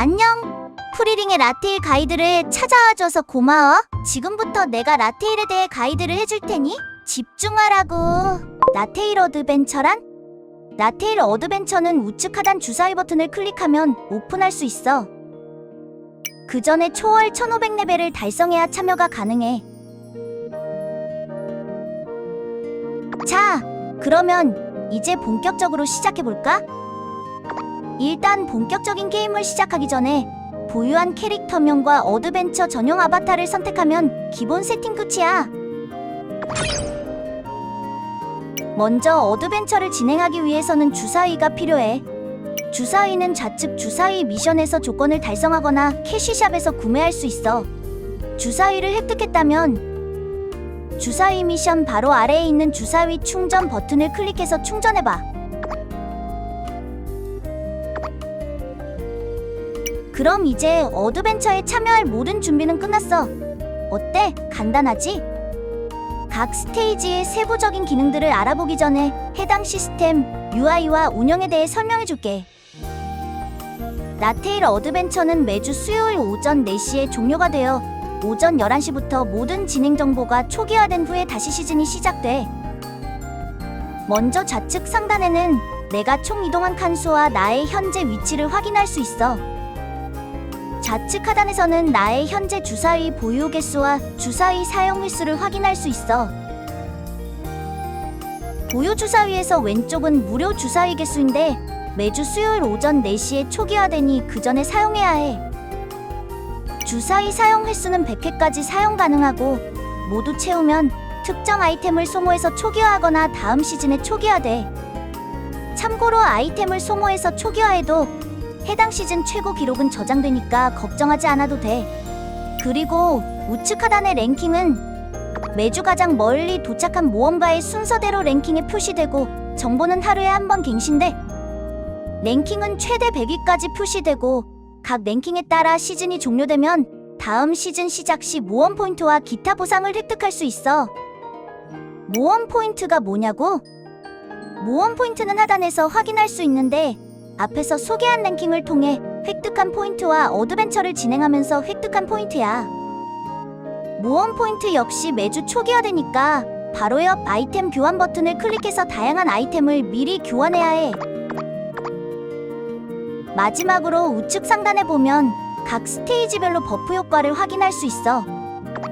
안녕. 프리링의 라테일 가이드를 찾아와줘서 고마워. 지금부터 내가 라테일에 대해 가이드를 해줄 테니 집중하라고. 라테일 어드벤처란? 라테일 어드벤처는 우측 하단 주사위 버튼을 클릭하면 오픈할 수 있어. 그 전에 초월 1500레벨을 달성해야 참여가 가능해. 자, 그러면 이제 본격적으로 시작해볼까? 일단 본격적인 게임을 시작하기 전에 보유한 캐릭터명과 어드벤처 전용 아바타를 선택하면 기본 세팅 끝이야. 먼저 어드벤처를 진행하기 위해서는 주사위가 필요해. 주사위는 좌측 주사위 미션에서 조건을 달성하거나 캐시샵에서 구매할 수 있어. 주사위를 획득했다면 주사위 미션 바로 아래에 있는 주사위 충전 버튼을 클릭해서 충전해봐. 그럼 이제 어드벤처에 참여할 모든 준비는 끝났어. 어때? 간단하지? 각 스테이지의 세부적인 기능들을 알아보기 전에 해당 시스템, UI와 운영에 대해 설명해 줄게. 라테일 어드벤처는 매주 수요일 오전 4시에 종료가 되어 오전 11시부터 모든 진행 정보가 초기화된 후에 다시 시즌이 시작돼. 먼저 좌측 상단에는 내가 총 이동한 칸수와 나의 현재 위치를 확인할 수 있어. 좌측 하단에서는 나의 현재 주사위 보유 개수와 주사위 사용 횟수를 확인할 수 있어. 보유 주사위에서 왼쪽은 무료 주사위 개수인데 매주 수요일 오전 4시에 초기화되니 그 전에 사용해야 해. 주사위 사용 횟수는 100회까지 사용 가능하고 모두 채우면 특정 아이템을 소모해서 초기화하거나 다음 시즌에 초기화돼. 참고로 아이템을 소모해서 초기화해도 해당 시즌 최고 기록은 저장되니까 걱정하지 않아도 돼. 그리고 우측 하단의 랭킹은 매주 가장 멀리 도착한 모험가의 순서대로 랭킹에 표시되고 정보는 하루에 한 번 갱신돼. 랭킹은 최대 100위까지 표시되고 각 랭킹에 따라 시즌이 종료되면 다음 시즌 시작 시 모험 포인트와 기타 보상을 획득할 수 있어. 모험 포인트가 뭐냐고? 모험 포인트는 하단에서 확인할 수 있는데 앞에서 소개한 랭킹을 통해 획득한 포인트와 어드벤처를 진행하면서 획득한 포인트야. 모험 포인트 역시 매주 초기화되니까 바로 옆 아이템 교환 버튼을 클릭해서 다양한 아이템을 미리 교환해야 해. 마지막으로 우측 상단에 보면 각 스테이지별로 버프 효과를 확인할 수 있어.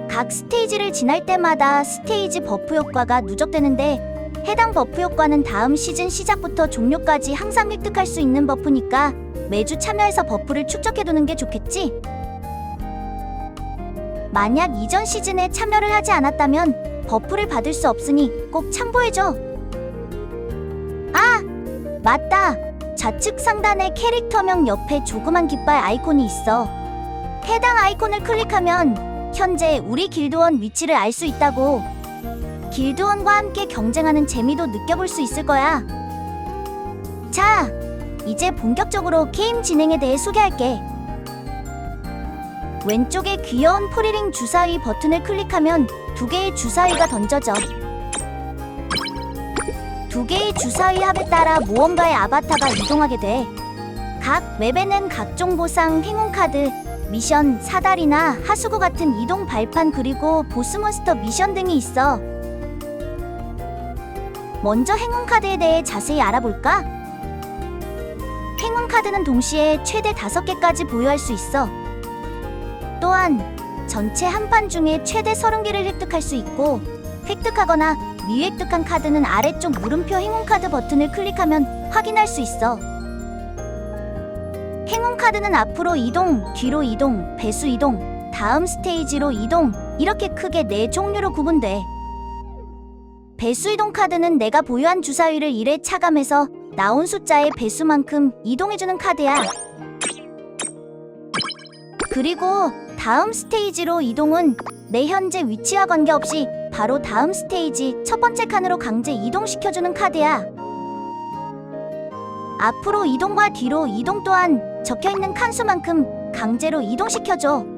각 스테이지를 지날 때마다 스테이지 버프 효과가 누적되는데 해당 버프 효과는 다음 시즌 시작부터 종료까지 항상 획득할 수 있는 버프니까 매주 참여해서 버프를 축적해두는 게 좋겠지? 만약 이전 시즌에 참여를 하지 않았다면 버프를 받을 수 없으니 꼭 참고해줘. 아! 맞다! 좌측 상단에 캐릭터명 옆에 조그만 깃발 아이콘이 있어. 해당 아이콘을 클릭하면 현재 우리 길드원 위치를 알 수 있다고. 길드원과 함께 경쟁하는 재미도 느껴볼 수 있을 거야. 자, 이제 본격적으로 게임 진행에 대해 소개할게. 왼쪽에 귀여운 프리링 주사위 버튼을 클릭하면 두 개의 주사위가 던져져. 두 개의 주사위 합에 따라 모험가의 아바타가 이동하게 돼. 각 맵에는 각종 보상, 행운 카드, 미션, 사다리나 하수구 같은 이동 발판 그리고 보스몬스터 미션 등이 있어. 먼저 행운 카드에 대해 자세히 알아볼까? 행운 카드는 동시에 최대 5개까지 보유할 수 있어. 또한 전체 한 판 중에 최대 30개를 획득할 수 있고 획득하거나 미획득한 카드는 아래쪽 물음표 행운 카드 버튼을 클릭하면 확인할 수 있어. 행운 카드는 앞으로 이동, 뒤로 이동, 배수 이동, 다음 스테이지로 이동 이렇게 크게 네 종류로 구분돼. 배수 이동 카드는 내가 보유한 주사위를 1회 차감해서 나온 숫자의 배수만큼 이동해주는 카드야. 그리고 다음 스테이지로 이동은 내 현재 위치와 관계없이 바로 다음 스테이지 첫 번째 칸으로 강제 이동시켜주는 카드야. 앞으로 이동과 뒤로 이동 또한 적혀있는 칸수만큼 강제로 이동시켜줘.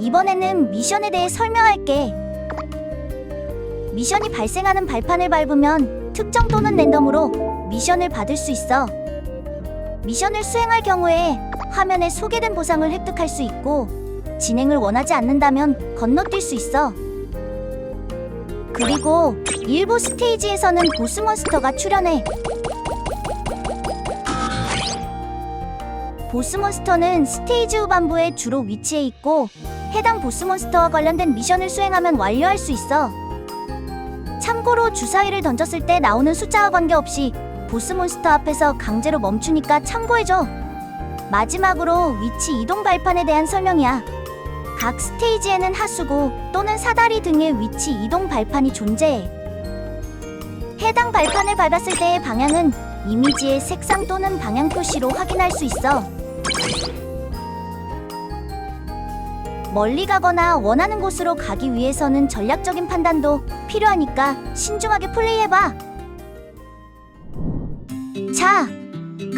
이번에는 미션에 대해 설명할게. 미션이 발생하는 발판을 밟으면 특정 또는 랜덤으로 미션을 받을 수 있어. 미션을 수행할 경우에 화면에 소개된 보상을 획득할 수 있고 진행을 원하지 않는다면 건너뛸 수 있어. 그리고 일부 스테이지에서는 보스 몬스터가 출현해. 보스 몬스터는 스테이지 후반부에 주로 위치해 있고 해당 보스 몬스터와 관련된 미션을 수행하면 완료할 수 있어. 참고로 주사위를 던졌을 때 나오는 숫자와 관계없이 보스 몬스터 앞에서 강제로 멈추니까 참고해줘. 마지막으로 위치 이동 발판에 대한 설명이야. 각 스테이지에는 하수구 또는 사다리 등의 위치 이동 발판이 존재해. 해당 발판을 밟았을 때의 방향은 이미지의 색상 또는 방향 표시로 확인할 수 있어. 멀리 가거나 원하는 곳으로 가기 위해서는 전략적인 판단도 필요하니까 신중하게 플레이해봐. 자,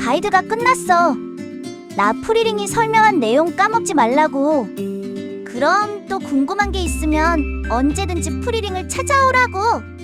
가이드가 끝났어. 나 프리링이 설명한 내용 까먹지 말라고. 그럼 또 궁금한 게 있으면 언제든지 프리링을 찾아오라고.